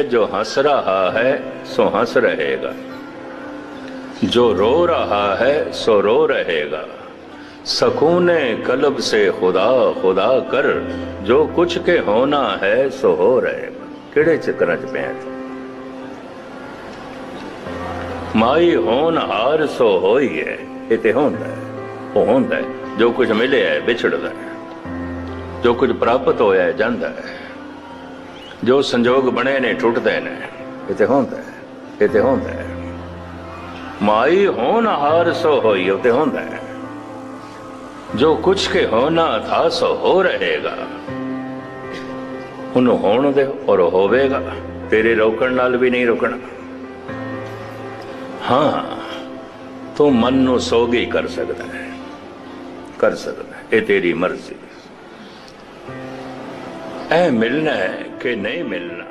जो हंस रहा है सो हंस रहेगा जो रो रहा है सो रो रहेगा सकूने कलब से खुदा खुदा कर जो कुछ के होना है सो हो रहेगा ਕਿਹੜੇ ਚੱਕਰਾਂ 'ਚ ਪਿਆ ਤੂੰ? ਮਾਈ ਹੋਣ ਹਾਰ ਸੋ ਹੋਈ ਹੈ ਇਹ ਤੇ ਹੁੰਦਾ ਹੈ ਉਹ ਹੁੰਦਾ ਹੈ ਜੋ ਕੁਝ ਮਿਲਿਆ ਹੈ ਵਿਛੜਦਾ ਹੈ ਜੋ ਕੁਝ ਪ੍ਰਾਪਤ ਹੋਇਆ ਹੈ ਜਾਂਦਾ ਹੈ ਜੋ ਸੰਜੋਗ ਬਣੇ ਨੇ, ਟੁੱਟਦੇ ਨੇ। ਇਹ ਤੇ ਹੁੰਦਾ ਹੈ ਇਹ ਤੇ ਹੁੰਦਾ ਹੈ। ਮਾਈ ਹੋਣ ਹਾਰ, ਸੋ ਹੋਈ ਉਹ ਤੇ ਹੁੰਦਾ ਹੈ। ਜੋ ਕੁਛ ਕੇ ਹੋਣਾ ਥਾ, ਸੋ ਹੋ ਰਹੇਗਾ। ਉਹਨੂੰ ਹੋਣ ਦੇ ਔਰ ਹੋਵੇਗਾ। ਤੇਰੇ ਰੋਕਣ ਨਾਲ ਵੀ ਨਹੀਂ ਰੁਕਣਾ। ਹਾਂ, ਤੂੰ ਮਨ ਨੂੰ ਸੋਗੀ ਕਰ ਸਕਦਾ ਹੈ। ਕਰ ਸਕਦਾ ਇਹ ਤੇਰੀ ਮਰਜ਼ੀ। ਇਹ ਮਿਲਣਾ ਹੈ ਕਿ ਨਹੀਂ ਮਿਲਣਾ